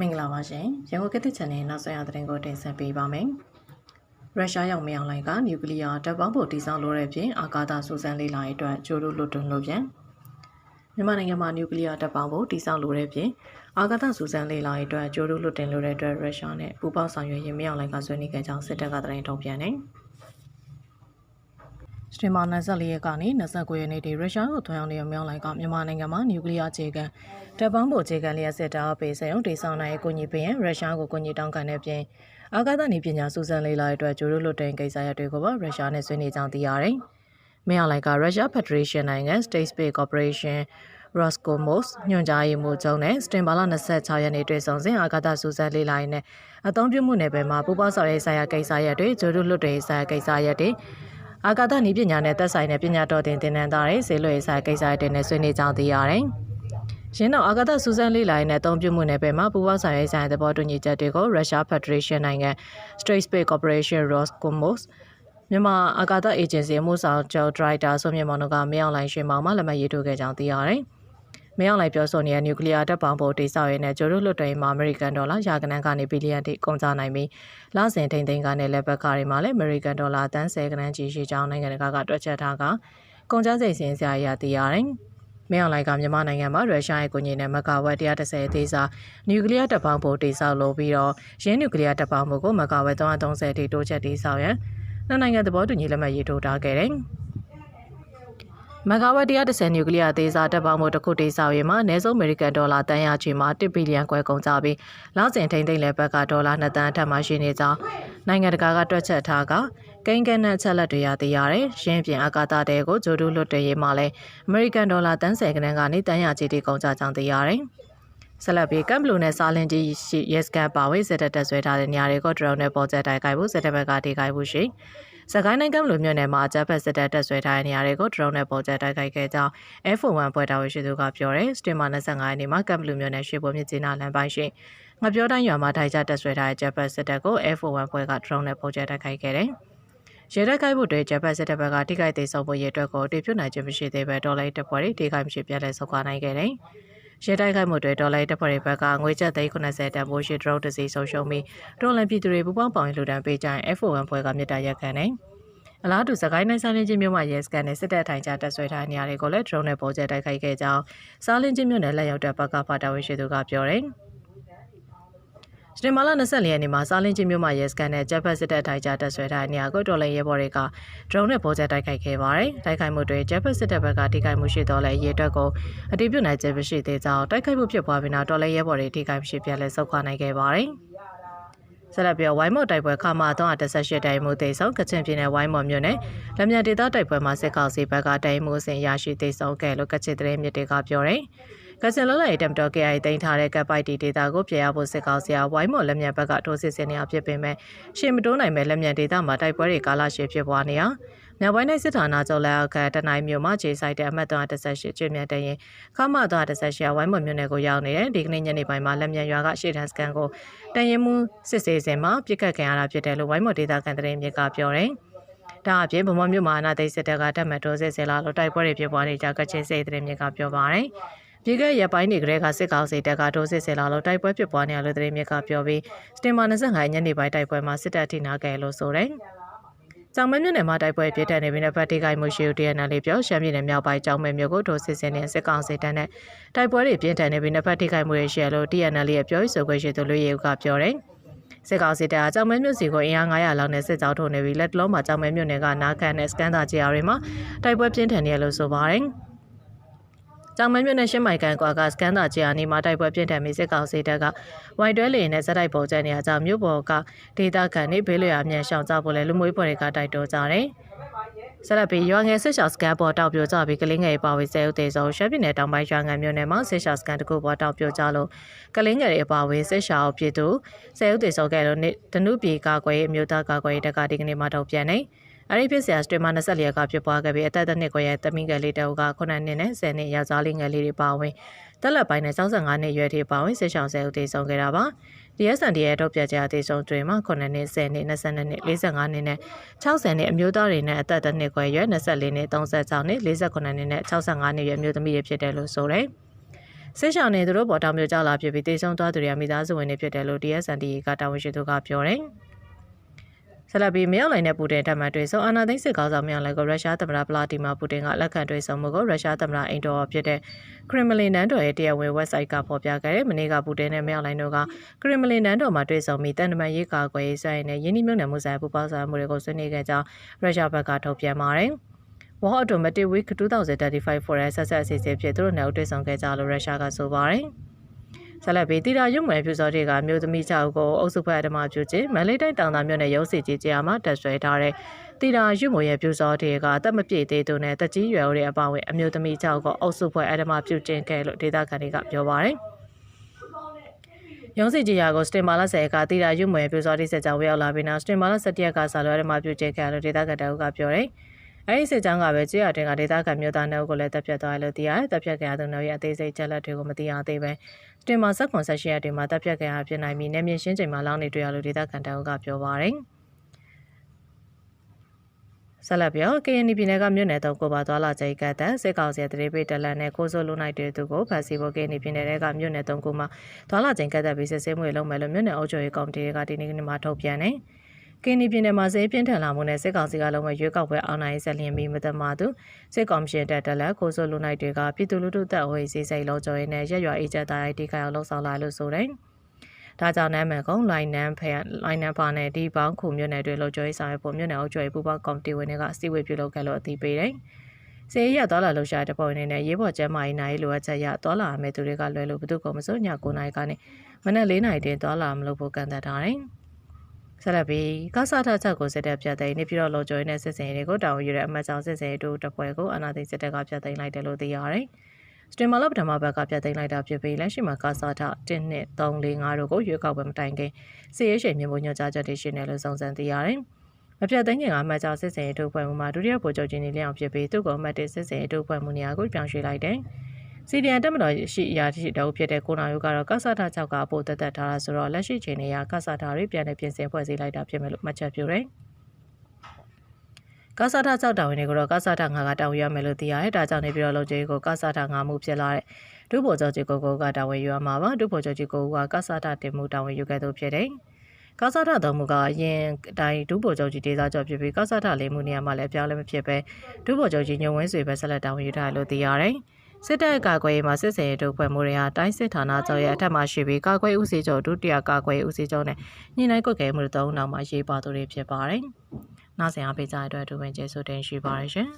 မင်္ဂလာပါရှင်ရန်ကုန်ကတိချန်နယ်နောက်ဆက်ရသတင်းကိုတင်ဆက်ပေးပါမယ်ရုရှားရောက်မြောင်လိုင်းကနျူကလ িয়ার တပ်ပေါင်းဖို့တည်ဆောက်လိုတဲ့ပြင်အာကာသစူးစမ်းလေ့လာရေးအတွက်ကြိုးတို့လွတ်တွန်းလို့ပြန်မြန်မာနိုင်ငံမှာနျူကလ িয়ার တပ်ပေါင်းဖို့တည်ဆောက်လိုတဲ့ပြင်အာကာသစူးစမ်းလေ့လာရေးအတွက်ကြိုးတို့လွတ်တင်လိုတဲ့အတွက်ရုရှားနဲ့ပူးပေါင်းဆောင်ရွက်ရေးမြောင်လိုင်းကဆွေးနွေးခဲ့ကြောင်းစစ်တပ်ကသတင်းထုတ်ပြန်တယ် စတင်မာ24ရက်ကနေ29ရက်နေ့ထိရုရှားကိုထွန်းအောင်နေမြောင်းလိုင်းကမြန်မာနိုင်ငံမှာနျူကလ িয়ার ခြေကန်တပ်ပေါင်းဖို့ခြေကန်လျက်စစ်တာပေးစံုံတိဆောင်နိုင်ကိုညီပင်ရုရှားကိုကိုညီတောင်းခံတဲ့ပြင်အာကာသနည်းပညာစူးစမ်းလေ့လာတဲ့အတွက်ဂျိုရိုလွတ်တင်ကိစ္စရပ်တွေကိုပါရုရှားနဲ့ဆွေးနွေးကြောင်းသိရတယ်။မြောင်းလိုင်းကရုရှားဖက်ဒရေးရှင်းနိုင်ငံ State Space Corporation Roscosmos ညွှန်ကြားရေးမှူးချုပ်နဲ့စတင်ဘာလ26ရက်နေ့တွေ့ဆုံစဉ်အာကာသစူးစမ်းလေ့လာရေးနဲ့အသုံးပြုမှုနယ်ပယ်မှာပူးပေါင်းဆောင်ရွက်ဆိုင်ရာကိစ္စရပ်တွေဂျိုရိုလွတ်တင်ဆိုင်ရာကိစ္စရပ်တွေ အာကာသနည်းပညာနဲ့သက်ဆိုင်တဲ့ပညာတော်တင်သင်တန်းသားတွေဈေးလွှဲဆိုင်ကိစ္စတွေနဲ့ဆွေးနွေးကြောင်းသိရတယ်။ရင်းတော့အာကာသစူးစမ်းလေ့လာရေးနဲ့အသုံးပြုမှုနယ်ပယ်မှာပူးပေါင်းဆောင်ရွက်ဆိုင်တဲ့ဘောတူညီချက်တွေကို Russia Federation နိုင်ငံ Straight Space Corporation Roscosmos မြန်မာအာကာသအေဂျင်စီအမှုဆောင်ကျော်ဒရိုက်တာဆိုမြင့်မောင်တို့ကမင်းအောင်လိုင်းရွှေမောင်မှလက်မှတ်ရေးထိုးခဲ့ကြောင်းသိရတယ်။ မင်းအောင်လိုင်းပြောဆိုနေတဲ့နျူကလ িয়ার တပ်ပေါင်းဖို့တိစောက်ရဲနဲ့ကျိုးတို့လွတ်တော်မှာအမေရိကန်ဒေါ်လာရာကနန်းကနေဘီလီယံတိကုန်ကြနိုင်ပြီးလစဉ်ထိန်သိမ်းကနေလက်ဘက်ကားတွေမှာလည်းအမေရိကန်ဒေါ်လာတန်း10ကနန်းကြီးရှိကြောင်းနိုင်ငံတကာကတွက်ချက်ထားကကုန်ကျစရိတ်စင်စရာရသိရတယ်။မင်းအောင်လိုင်းကမြန်မာနိုင်ငံမှာရုရှားရဲ့ကိုညင်နဲ့မဂါဝက်130အသေးစားနျူကလ িয়ার တပ်ပေါင်းဖို့တိစောက်လို့ပြီးတော့ရင်းနျူကလ িয়ার တပ်ပေါင်းဖို့ကိုမဂါဝက်330တိတိုးချက်တိစောက်ရန်နှစ်နိုင်ငံသဘောတူညီလက်မှတ်ရေးထိုးထားခဲ့တယ်။ မဂါဝက်130နျူကလ িয়ার သေးစားတပ်ပေါင်းမှုတစ်ခုတိစောက်ရေးမှာအနည်းဆုံးအမေရိကန်ဒေါ်လာတန်ရချီမှာ1ဘီလီယံခွဲကုန်ကြပြီးလောက်စင်ထိန်သိမ်းလဲဘက်ကဒေါ်လာ2တန်းအထက်မှရှိနေကြောင်းနိုင်ငံတကာကတွက်ချက်ထားကကိန်းကနက်ချက်လက်တွေရသိရတယ်။ရင်းပြင်အာကာသတဲကိုဂျိုဒူလွတ်တရေးမှာလဲအမေရိကန်ဒေါ်လာတန်း10ကနန်းကနေတန်ရချီတိကုန်ကြကြောင်းသိရတယ်။ဆက်လက်ပြီးကမ်ဘလူနဲ့စာလင်ကြီးရှိရက်စကန်ပါဝေးစစ်တပ်တက်ဆွဲထားတဲ့နေရာတွေကိုဒရုန်းနဲ့ပေါ်ကျတိုက်ခိုက်ဖို့စစ်တပ်ဘက်ကထိခိုက်ဖို့ရှိ စကိုင်းနိုင်ငံလိုမျိုးနယ်မှာဂျပန်စစ်တပ်တက်ဆွဲထားတဲ့နေရာတွေကိုဒရုန်းနဲ့ပေါ်ကျတိုက်ခိုက်ခဲ့ကြောင်း F1 ပွဲတော်ရှိသူကပြောတယ်စတင်မာ25ရက်နေ့မှာကမ်ဘလူမျိုးနယ်ရွှေပေါ်မြစ်ကျင်းနာလမ်းပိုင်းရှိငပြောတိုင်းရွာမှာထိုင်ကြတက်ဆွဲထားတဲ့ဂျပန်စစ်တပ်ကို F1 ပွဲကဒရုန်းနဲ့ပေါ်ကျတိုက်ခိုက်ခဲ့တယ်ရဲတိုက်ခိုက်ဖို့တွေဂျပန်စစ်တပ်ဘက်ကထိခိုက်သေးဆုံးဖို့ရအတွက်ကိုတည်ပြုနိုင်ခြင်းမရှိသေးပဲဒေါ်လာတပ်ဖွဲ့တွေထိခိုက်မရှိပြတ်လဲဆုတ်ခွာနိုင်ခဲ့တယ်။ ရဲတိုက်ခိုက်မှုတွေဒေါ်လာတပ်ဖွဲ့တွေဘက်ကငွေကျပ်သိန်း80တန်ဖိုးရှိဒရုန်းတစ်စီးဆုံးရှုံးပြီးဒေါ်လာပြည်သူတွေပူပေါင်းပေါင်းလှူဒန်းပေးကြရင် F1 ဖွဲ့ကမြစ်တာရက်ခံတယ်။အလားတူစကိုင်းနိုင်စားလင်းချင်းမြို့မှာရဲစကန်နဲ့စစ်တပ်ထိုင်ချတက်ဆွဲထားနေရာတွေကိုလည်းဒရုန်းနဲ့ပေါ်ကျတိုက်ခိုက်ခဲ့ကြောင်းစားလင်းချင်းမြို့နယ်လက်ရောက်တဲ့ဘက်ကဖာတာဝန်ရှိသူကပြောတယ်။ စတင်မာလာ24ရက်နေ့မှာစားလင်းချင်းမြို့မှာရဲစကန်နဲ့ဂျပန်စစ်တပ်ထိုင်ချတက်ဆွဲထားတဲ့နေရာကိုတော်လိုင်းရဲဘော်တွေကဒရုန်းနဲ့ပေါ်ကျတိုက်ခိုက်ခဲ့ပါတယ်။တိုက်ခိုက်မှုတွေဂျပန်စစ်တပ်ဘက်ကထိခိုက်မှုရှိတော့လဲရဲအတွက်ကိုအတိပြုနိုင်ခြင်းမရှိသေးကြောင်းတိုက်ခိုက်မှုဖြစ်ပွားပြီးနောက်တော်လိုင်းရဲဘော်တွေထိခိုက်မှုရှိပြလဲဆုတ်ခွာနိုင်ခဲ့ပါတယ်။ဆက်လက်ပြီးဝိုင်းမော်တိုက်ပွဲခမာ318တိုင်မှုသိဆုံးကချင်ပြည်နယ်ဝိုင်းမော်မြို့နယ်လက်မြန်ဒေသတိုက်ပွဲမှာစစ်ကောင်စီဘက်ကတိုင်မှုစဉ်ရရှိသိဆုံးခဲ့လို့ကချင်သတင်းမြစ်တွေကပြောတယ်။ ကချင်လလရေးတမ်တော် KI တင်ထားတဲ့ကပ်ပိုက်တီဒေတာကိုပြေရဖို့စစ်ကောင်စီကဝိုင်းမော်လက်မြန်ဘက်ကထိုးစစ်ဆင်နေရဖြစ်ပေမဲ့ရှေ့မတိုးနိုင်မဲ့လက်မြန်ဒေတာမှာတိုက်ပွဲတွေကာလရှည်ဖြစ်ပွားနေရမြောက်ပိုင်းတိုင်းစစ်ဌာနချုပ်လက်အောက်ကတနိုင်းမြို့မှာခြေဆိုင်တဲ့အမှတ်318ကျွေးမြတ်တရင်ခမ318ဝိုင်းမော်မြို့နယ်ကိုရောက်နေတယ်ဒီကနေ့ညနေပိုင်းမှာလက်မြန်ရွာကရှေ့တန်းစကန်ကိုတရင်မှုစစ်ဆေးစဉ်မှာပြစ်ခတ်ခံရတာဖြစ်တယ်လို့ဝိုင်းမော်ဒေတာကန်တရင်မြစ်ကပြောတယ်ဒါအပြင်ဗမာမြို့မှာအနာသိစစ်တပ်ကတက်မှတ်တိုးစစ်ဆင်လာလို့တိုက်ပွဲတွေဖြစ်ပွားနေကြကချင်စိတ်တဲ့မြစ်ကပြောပါတယ်။ ပြည်ကရပိုင်းတွေကလေးကစစ်ကောင်စီတပ်ကဒိုးစစ်ဆင်လာလို့တိုက်ပွဲဖြစ်ပွားနေရလို့သတင်းမြစ်ကပြောပြီးစတင်မာ25ညနေပိုင်းတိုက်ပွဲမှာစစ်တပ်ထိနာခဲ့လို့ဆိုတယ်။ကြောင်မဲမြို့နယ်မှာတိုက်ပွဲပြစ်တက်နေပြီးနောက်တိကိုင်မှုရှိဦးတရနလေးပြောရှမ်းပြည်နယ်မြောက်ပိုင်းကြောင်မဲမြို့ကိုဒိုးစစ်ဆင်နေစစ်ကောင်စီတပ်နဲ့တိုက်ပွဲတွေပြင်းထန်နေပြီးနောက်တိကိုင်မှုရရှိလို့ TNL ရဲ့ပြောရေးဆိုခွင့်ရှိသူလူရဲကပြောတယ်။စစ်ကောင်စီတပ်အကြောင်မဲမြို့စီကိုအင်အား900လောက်နဲ့စစ်ကြောင်းထုတ်နေပြီးလက်တလုံးမှာကြောင်မဲမြို့နယ်ကနာခံနဲ့စကန်တာဂျီယာတွေမှာတိုက်ပွဲပြင်းထန်နေရလို့ဆိုပါတယ်။ ကြောင်မဲမြို့နယ်ရှင်းမိုင်ကန်ကွာကစကန်တာဂျီယာနီမှာတိုက်ပွဲပြင်းထန်ပြီးစစ်ကောင်စီတပ်ကဝိုင်တွဲလေနဲ့ဇက်တိုက်ပုံကျနေရကြောင်းမြို့ပေါ်ကဒေတာကန်နေဘေးလွရာမြန်ရှောင်ကြဖို့လဲလူမွေးပေါ်တွေကတိုက်တွန်းကြတယ်။ဆက်လက်ပြီးရွာငယ်ဆစ်ရှာစကန်ပေါ်တောက်ပြိုကြပြီးကလင်းငယ်ပါဝေဆဲဥသေးဆုံးရှမ်းပြည်နယ်တောင်ပိုင်းရွာငယ်မြို့နယ်မှာဆစ်ရှာစကန်တကူပေါ်တောက်ပြိုကြလို့ကလင်းငယ်တွေပါဝေဆစ်ရှာအဖြစ်သူဆဲဥသေးဆုံးခဲ့လို့တနုပြေကာကွယ်အမျိုးသားကာကွယ်တက်ကဒီကနေ့မှတော့ပြန်နေ။ အဲ့ဒီဖြစ်စရာစတရီမာ24ရက်ကဖြစ်ပွားခဲ့ပြီးအသက်တစ်နှစ်ခွဲရဲ့သမီးငယ်လေးတအုပ်က9နှစ်နဲ့10နှစ်ယောက်ျားလေးငယ်လေးတွေပါဝင်တက်လက်ပိုင်းနဲ့65နှစ်ရွယ်တွေပါဝင်စစ်ဆောင်ဆဲဦးတည်ဆုံးခဲ့တာပါ DSND ရဲ့တော့ပြကြအသေးဆုံးတွင်မှာ9နှစ်10နှစ်22နှစ်45နှစ်နဲ့60နှစ်အမျိုးသားတွေနဲ့အသက်တစ်နှစ်ခွဲရွယ်24နှစ်36နှစ်48နှစ်နဲ့65နှစ်ရွယ်အမျိုးသမီးတွေဖြစ်တယ်လို့ဆိုတယ်စစ်ရှောင်းနေသူတို့ပေါ်တောင်ပြကြလာဖြစ်ပြီးတေဆုံးသွားသူတွေကမိသားစုဝင်တွေဖြစ်တယ်လို့ DSND ကတာဝန်ရှိသူကပြောတယ်။ ဆက်လက်ပြီးမြောက်လိုင်းနဲ့ပူတင်ထပ်မံတွေ့ဆုံအာနာသိန်းစစ်ကောင်းဆောင်မြောက်လိုင်းကိုရုရှားသမ္မတဗလာဒီမာပူတင်ကလက်ခံတွေ့ဆုံမှုကိုရုရှားသမ္မတအိမ်တော်ဖြစ်တဲ့ခရမလင်နန်းတော်ရဲ့တရားဝင် website ကဖော်ပြခဲ့တဲ့မနေ့ကပူတင်နဲ့မြောက်လိုင်းတို့ကခရမလင်နန်းတော်မှာတွေ့ဆုံပြီးတန်တမန်ရေးကာကွယ်ရေးဆိုင်နဲ့ယင်းနှိမ့်နယ်မှုဆိုင်ပူပေါင်းဆောင်မှုတွေကိုဆွေးနွေးခဲ့ကြောင်းရုရှားဘက်ကထုတ်ပြန်ပါတယ်။ War Automatic Week 2035 for SSS အစီအစဉ်ဖြစ်သူတို့နဲ့တွေ့ဆုံခဲ့ကြလို့ရုရှားကဆိုပါတယ်။ ဆက်လက်ပြီးတီတာရုံမွယ်ပြူစောတွေကမြို့သမီး6ဦးကိုအုပ်စုဖွဲ့အဓမ္မပြုခြင်းမလေးတိုင်းတောင်သာမြို့နယ်ရုံးစီကြီးကြားမှာတက်ဆွဲထားတဲ့တီတာရုံမွယ်ရဲ့ပြူစောတွေကအသက်မပြည့်သေးသူနဲ့တက်ကြီးရွယ်ဦးတဲ့အပါအဝင်အမျိုးသမီး6ဦးကိုအုပ်စုဖွဲ့အဓမ္မပြုခြင်းခဲ့လို့ဒေသခံတွေကပြောပါတယ်ရုံးစီကြီးရာကိုစတင်မာလာဆယ်ကတီတာရုံမွယ်ပြူစောတိစကြောင်ဝရောက်လာပြီးနောက်စတင်မာလာ17ရက်ကဆာလိုအဓမ္မပြုခြင်းခဲ့လို့ဒေသခံတအုပ်ကပြောတယ် အဲဒီစစ်ကြောင်းကပဲကြေးရတင်ကဒေသခံမျိုးသားနှုတ်ကိုလည်းတပ်ဖြတ်သွားတယ်လို့သိရတယ်။တပ်ဖြတ်ကြသူနှုတ်ရဲ့အသေးစိတ်ချက်လက်တွေကိုမသိရသေးပဲ။စတင်မှာဆက်ခွန်ဆက်ရှိရက်တွေမှာတပ်ဖြတ်ကြရဖြစ်နိုင်ပြီးနေမြင့်ရှင်းချိန်မှာလောင်းနေတွေ့ရလို့ဒေသခံတအုပ်ကပြောပါရယ်။ဆက်လက်ပြော KNY ပြည်နယ်ကမြို့နယ်တုံးကိုပါသွားလာကြိတ်ကတဲ့စစ်ကောင်စီတရေပိတလန်နဲ့ကိုစိုးလုံးနိုင်တဲ့သူကိုဖမ်းဆီးဖို့ KNY ပြည်နယ်ကမြို့နယ်တုံးကိုမှသွားလာကြိတ်ကတဲ့ပြီးစစ်ဆေးမှုတွေလုပ်မယ်လို့မြို့နယ်အုပ်ချုပ်ရေးကော်မတီကဒီနေ့နေ့မှာထုတ်ပြန်တယ်။ ကင်းနီပြည်နယ်မှာစေပြင်းထန်လာမှုနဲ့စစ်ကောင်စီကလုံးဝရွေးကောက်ပွဲအောင်နိုင်ဆက်လျင်ပြီးမတမသူစစ်ကော်မရှင်တက်တက်လက်ကိုစိုးလူနိုင်တွေကပြည်သူလူထုတပ်ဝေးစီစိတ်လုံးကြော်ရင်းနဲ့ရက်ရွာအေဂျက်တိုင်းတီခိုင်အောင်လှုပ်ဆောင်လာလို့ဆိုတယ်။ဒါကြောင့်နမ်းမယ်ကုန်းလိုင်းနန်းဖဲလိုင်းနန်းပါနဲ့ဒီပေါင်းခုမြို့နယ်တွေလှုပ်ကြွေးဆောင်ရဖို့မြို့နယ်အုပ်ချုပ်ရေးပူးပေါင်းကော်မတီဝင်တွေကစီဝေပြုလုပ်ခဲ့လို့အသိပေးတယ်။စေရသွားလာလှုပ်ရှားတဲ့ပုံအနေနဲ့ရေးပေါ်ကျမ်းမာရေးနိုင်လိုအပ်ချက်ရသွားလာမယ်သူတွေကလွယ်လို့ဘသူကမစိုးည9နိုင်ကနေမနက်4နိုင်တင်သွားလာမလို့ဖို့ကန့်သတ်ထားတယ်။ ဆက်လက်ပြီးကစားထချက်ကိုစစ်တပ်ပြတ်သိမ်းနေပြီးတော့လော်ဂျိုင်းနဲ့စစ်စင်တွေကိုတာဝန်ယူတဲ့အမတ်ကြောင့်စစ်စင်တို့တပွဲကိုအနာသိစစ်တပ်ကပြတ်သိမ်းလိုက်တယ်လို့သိရတယ်။စတင်မာလပထမဘက်ကပြတ်သိမ်းလိုက်တာဖြစ်ပြီးလက်ရှိမှာကစားထ1နှစ်3 4 5တို့ကိုရွေးကောက်ပွဲမတိုင်ခင်စစ်ရေးရှိန်မြင့်မှုညွှန်ကြားချက်တွေရှိနေလို့စုံစမ်းသိရတယ်။မပြတ်သိမ်းခင်ကအမတ်ကြောင့်စစ်စင်တို့ပွဲမှုမှာဒုတိယဗိုလ်ချုပ်ကြီးနေလျောင်ဖြစ်ပြီးသူ့ကိုအမတ်တစ်စစ်စင်တို့ပွဲမှုနေရာကိုပြောင်းရွှေ့လိုက်တယ်။ စီဒီအန်တက်မတော်ရှိအရာရှိတောက်ဖြစ်တဲ့ကိုနာယုကတော့ကဆာတာ6ကအဖို့တက်တက်ထားတာဆိုတော့လက်ရှိချိန်နေရကဆာတာတွေပြန်လည်ပြင်ဆင်ဖွဲ့စည်းလိုက်တာဖြစ်မယ်လို့မှတ်ချက်ပြုတယ်ကဆာတာ6တာဝန်တွေကိုတော့ကဆာတာ9ကတာဝန်ရမယ်လို့သိရတယ်ဒါကြောင့်နေပြီးတော့လုံခြုံရေးကိုကဆာတာ9မှုဖြစ်လာတဲ့ဒုဗိုလ်ချုပ်ကြီးကိုကိုကတာဝန်ယူရမှာပါဒုဗိုလ်ချုပ်ကြီးကိုကကဆာတာတင်မှုတာဝန်ယူခဲ့သူဖြစ်တယ်ကာစာထသုံးမှုကအရင်အတိုင်းဒုဗိုလ်ချုပ်ကြီးဒေသကျော်ဖြစ်ပြီးကာစာထလေးမှုနေရာမှာလည်းအပြောင်းလဲမဖြစ်ပဲဒုဗိုလ်ချုပ်ကြီးညုံဝင်းဆွေပဲဆက်လက်တောင်းယူထားလို့သိရတယ်။ စစ်တပ်ကာကွယ်ရေးမှာစစ်စင်ရေးတို့ဖွဲ့မှုတွေဟာတိုင်းစစ်ဌာနချုပ်ရဲ့အထက်မှာရှိပြီးကာကွယ်ဦးစီးချုပ်ဒုတိယကာကွယ်ဦးစီးချုပ်နဲ့ညှိနှိုင်းကွက်ကဲမှုသုံးနောက်မှာရေးပါသူတွေဖြစ်ပါတယ်။နောက်ဆင်အားပေးကြတဲ့အတွက်ဒူဝင်ကျေးဇူးတင်ရှိပါတယ်ရှင်။